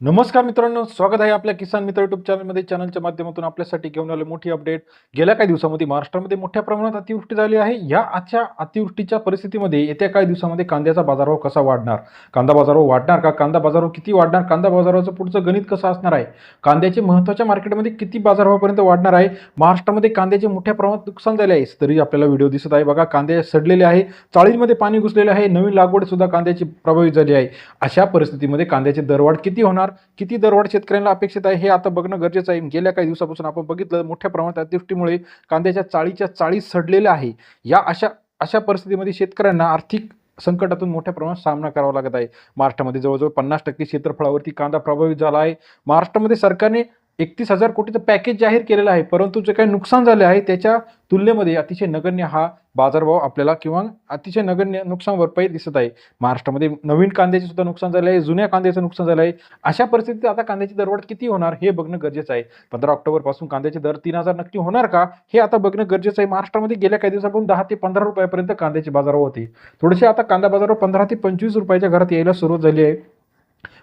नमस्कार मित्रांनो स्वागत आहे आपल्या किसान मित्र युट्यूब चॅनलमध्ये चॅनलच्या माध्यमातून आपल्यासाठी घेऊन आले मोठी अपडेट गेल्या काही दिवसामध्ये महाराष्ट्रामध्ये मोठ्या प्रमाणात अतिवृष्टी झाली आहे. या आजच्या अतिवृष्टीच्या परिस्थितीमध्ये येत्या काही दिवसामध्ये कांद्याचा बाजारभाव कसा वाढणार? कांदा बाजारभाव वाढणार का? कांदा बाजारभाव किती वाढणार? कांदा बाजाराचं पुढचं गणित कसं असणार आहे? कांद्याचे महत्त्वाच्या मार्केटमध्ये किती बाजारभावापर्यंत वाढणार आहे? महाराष्ट्रामध्ये कांद्याचे मोठ्या प्रमाणात नुकसान झाले आहे. तरी आपल्याला व्हिडिओ दिसत आहे. बघा कांदे सडलेले आहे. चाळीमध्ये पाणी घुसलेले आहे. नवीन लागवडसुद्धा कांद्याची प्रभावित झाली आहे. अशा परिस्थितीमध्ये कांद्याची दरवाढ किती होणार? किती दरवाढ शेतकऱ्यांना अपेक्षित आहे? हे आता बघणं गरजेचं आहे. गेल्या काही दिवसापासून आपण बघितलं मोठ्या प्रमाणात अतिवृष्टीमुळे कांद्याच्या चाळीच्या चाळी सडलेल्या आहे. या अशा अशा परिस्थितीमध्ये शेतकऱ्यांना आर्थिक संकटातून मोठ्या प्रमाणात सामना करावा लागत आहे. महाराष्ट्रामध्ये जवळजवळ पन्नास टक्के क्षेत्रफळावरती कांदा प्रभावित झाला आहे. महाराष्ट्रामध्ये सरकारने एकतीस हजार कोटीचं पॅकेज जाहीर केलेलं आहे परंतु जे काही नुकसान झाले आहे त्याच्या तुलनेमध्ये अतिशय नगण्य हा बाजारभाव आपल्याला किंवा अतिशय नगण्य नुकसान भरपाई दिसत आहे. महाराष्ट्रामध्ये नवीन कांद्याचे सुद्धा नुकसान झाले आहे जुन्या कांद्याचं नुकसान झालं आहे. अशा परिस्थितीत आता कांद्याची दरवाढ किती होणार हे बघणं गरजेचं आहे. पंधरा ऑक्टोबरपासून कांद्याचे दर तीन हजार नक्की होणार का हे आता बघणं गरजेचं आहे. महाराष्ट्रामध्ये गेल्या काही दिवसापासून दहा ते पंधरा रुपयापर्यंत कांद्याचे बाजारभाव होते. थोडेसे आता कांदा बाजारभाव पंधरा ते पंचवीस रुपयाच्या घरात यायला सुरुवात झाली आहे.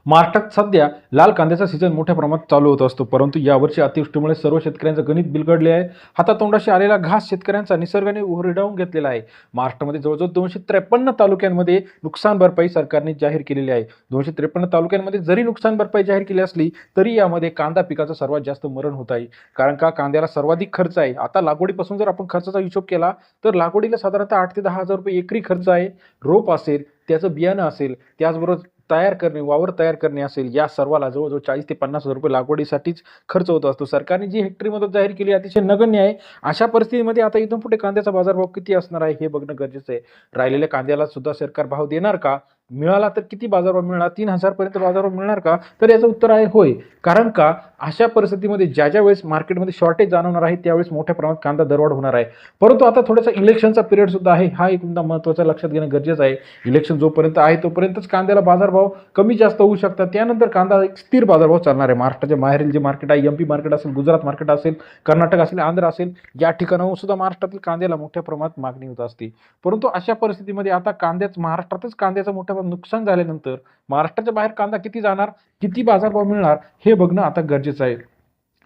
महाराष्ट्रात सध्या लाल कांद्याचा सीझन मोठ्या प्रमाणात चालू होत असतो. परंतु यावर्षी अतिवृष्टीमुळे सर्व शेतकऱ्यांचं गणित बिलगडले आहे. हातातोंडाशी आलेला घास शेतकऱ्यांचा निसर्गाने उरडावून घेतलेला आहे. महाराष्ट्रामध्ये जवळजवळ दोनशे त्रेपन्न तालुक्यांमध्ये नुकसान भरपाई सरकारने जाहीर केलेली आहे. दोनशे त्रेपन्न तालुक्यांमध्ये जरी नुकसान भरपाई जाहीर केली असली तरी यामध्ये कांदा पिकाचं सर्वात जास्त मरण होत आहे. कारण का? कांद्याला सर्वाधिक खर्च आहे. आता लागवडीपासून जर आपण खर्चाचा हिशोब केला तर लागवडीला साधारणतः आठ ते दहा हजार रुपये एकरी खर्च आहे. रोप असेल त्याचं बियाणं असेल त्याचबरोबर तयार करणे वावर तयार करणे असेल या सर्वाला जवळजवळ चाळीस ते पन्नास हजार रुपये लागवडीसाठीच खर्च होत असतो. सरकारने जी हेक्टरी मदत जाहीर केली अतिशय नगण्य आहे. अशा परिस्थितीमध्ये आता इथून पुढे कांद्याचा बाजारभाव किती असणार आहे हे बघणं गरजेचं आहे. राहिलेल्या कांद्याला सुद्धा सरकार भाव देणार का? मिळाला तर किती बाजारभाव मिळणार? तीन हजारपर्यंत बाजारभाव मिळणार का? तर याचं उत्तर आहे होय. कारण का? अशा परिस्थितीमध्ये ज्या ज्या वेळेस मार्केटमध्ये शॉर्टेज जाणवणार आहे त्यावेळेस मोठ्या प्रमाणात कांदा दरवाढ होणार आहे. परंतु आता थोडासा इलेक्शनचा पिरियड सुद्धा आहे. हा एक मुद्दा महत्त्वाचा लक्षात घेणं गरजेचं आहे. इलेक्शन जोपर्यंत आहे तोपर्यंतच कांद्याला बाजारभाव कमी जास्त होऊ शकतात. त्यानंतर कांदा एक स्थिर बाजारभाव चालणार आहे. महाराष्ट्राच्या बाहेरील जे मार्केट आहे एम पी मार्केट असेल गुजरात मार्केट असेल कर्नाटक असेल आंध्र असेल या ठिकाणाहून सुद्धा महाराष्ट्रातील कांद्याला मोठ्या प्रमाणात मागणी होत असते. परंतु अशा परिस्थितीमध्ये आता कांद्याच महाराष्ट्रातच कांद्याचा मोठ्या प्रमाणात नुकसान झाल्यानंतर महाराष्ट्राच्या बाहेर कांदा किती जाणार किती बाजारभाव मिळणार हे बघणं आता गरजेचं आहे.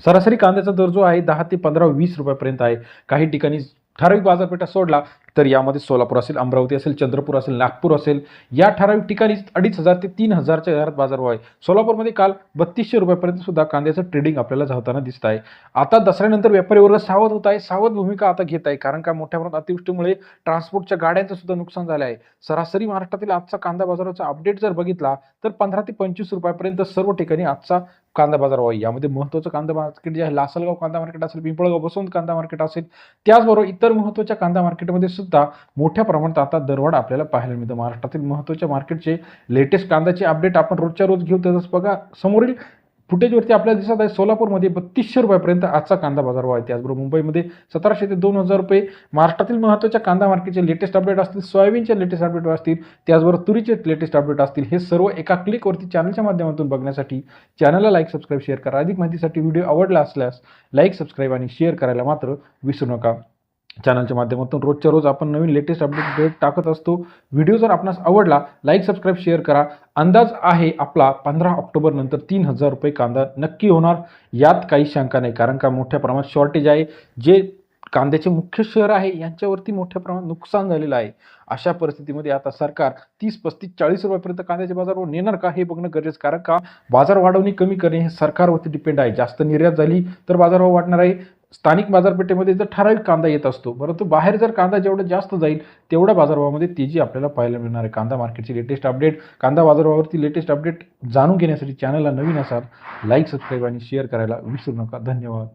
सरासरी कांद्याचा दर जो आहे दहा ते पंधरा वीस रुपयापर्यंत आहे. काही ठिकाणी ठराविक बाजारपेठा सोडला तर यामध्ये सोलापूर असेल अमरावती असेल चंद्रपूर असेल नागपूर असेल या ठराविक ठिकाणी अडीच हजार ते तीन हजारच्या घरात बाजारभाव आहे सोलापूरमध्ये काल बत्तीसशे रुपयापर्यंत सुद्धा कांद्याचं ट्रेडिंग आपल्याला धावताना दिसत आहे. आता दसऱ्यानंतर व्यापारी वर्ग सावध होत आहे सावध भूमिका आता घेत आहे कारण का मोठ्या प्रमाणात अतिवृष्टीमुळे ट्रान्सपोर्टच्या गाड्यांचं सुद्धा नुकसान झालं आहे. सरासरी महाराष्ट्रातील आजचा कांदा बाजाराचा अपडेट जर बघितला तर पंधरा ते पंचवीस रुपयापर्यंत सर्व ठिकाणी आजचा कांदा बाजारभाव आहे यामध्ये महत्त्वाचं कांदा मार्केट जे आहे लासलगाव कांदा मार्केट असेल पिंपळगाव बसवंत कांदा मार्केट असेल त्याचबरोबर इतर महत्त्वाच्या कांदा मार्केटमध्ये सुद्धा मोठ्या प्रमाणात आता दरवाढ आपल्याला पाहायला मिळतं. महाराष्ट्रातील महत्त्वाच्या मार्केटचे लेटेस्ट कांद्याचे अपडेट आपण रोजच्या रोज घेऊ. तसंच बघा समोरील फुटेजवरती आपल्याला दिसत आहे सोलापूरमध्ये बत्तीसशे रुपयापर्यंत आजचा कांदा बाजारभाव आहे त्याचबरोबर मुंबईमध्ये सतराशे ते दोन हजार रुपये. महाराष्ट्रातील महत्त्वाच्या कांदा मार्केटचे लेटेस्ट अपडेट असतील सोयाबीनचे लेटेस्ट अपडेट असतील त्याचबरोबर तुरीचे लेटेस्ट अपडेट असतील. हे सर्व एका क्लिकवरती चॅनलच्या माध्यमातून बघण्यासाठी चॅनलला लाईक सबस्क्राईब शेअर करा. अधिक माहितीसाठी व्हिडिओ आवडला असल्यास लाईक सबस्क्राईब आणि शेअर करायला मात्र विसरू नका. चॅनलच्या माध्यमातून रोजच्या रोज आपण नवीन लेटेस्ट अपडेट टाकत असतो. व्हिडिओ जर आपणास आवडला लाईक सबस्क्राईब शेअर करा. अंदाज आहे आपला पंधरा ऑक्टोबर नंतर तीन हजार रुपये कांदा नक्की होणार. यात काही शंका नाही कारण का मोठ्या प्रमाणात शॉर्टेज आहे. जे कांद्याचे मुख्य शहर आहे यांच्यावरती मोठ्या प्रमाणात नुकसान झालेलं आहे. अशा परिस्थितीमध्ये आता सरकार तीस पस्तीस चाळीस रुपयापर्यंत कांद्याचे बाजारवर नेणार का हे बघणं गरजेचं कारण का बाजार वाढवणे कमी करणे हे सरकारवरती डिपेंड आहे. जास्त निर्यात झाली तर बाजारभाव वाढणार आहे. स्थानिक बाजारपेठेमध्ये जर ठराविक कांदा येत असतो परंतु बाहेर जर कांदा जेवढं जास्त जाईल तेवढ्या बाजारभावामध्ये तेजी आपल्याला पाहायला मिळणार आहे. कांदा मार्केटची लेटेस्ट अपडेट कांदा बाजारभावावरती लेटेस्ट अपडेट जाणून घेण्यासाठी चॅनलला नवीन असाल लाईक सबस्क्राईब आणि शेअर करायला विसरू नका. धन्यवाद.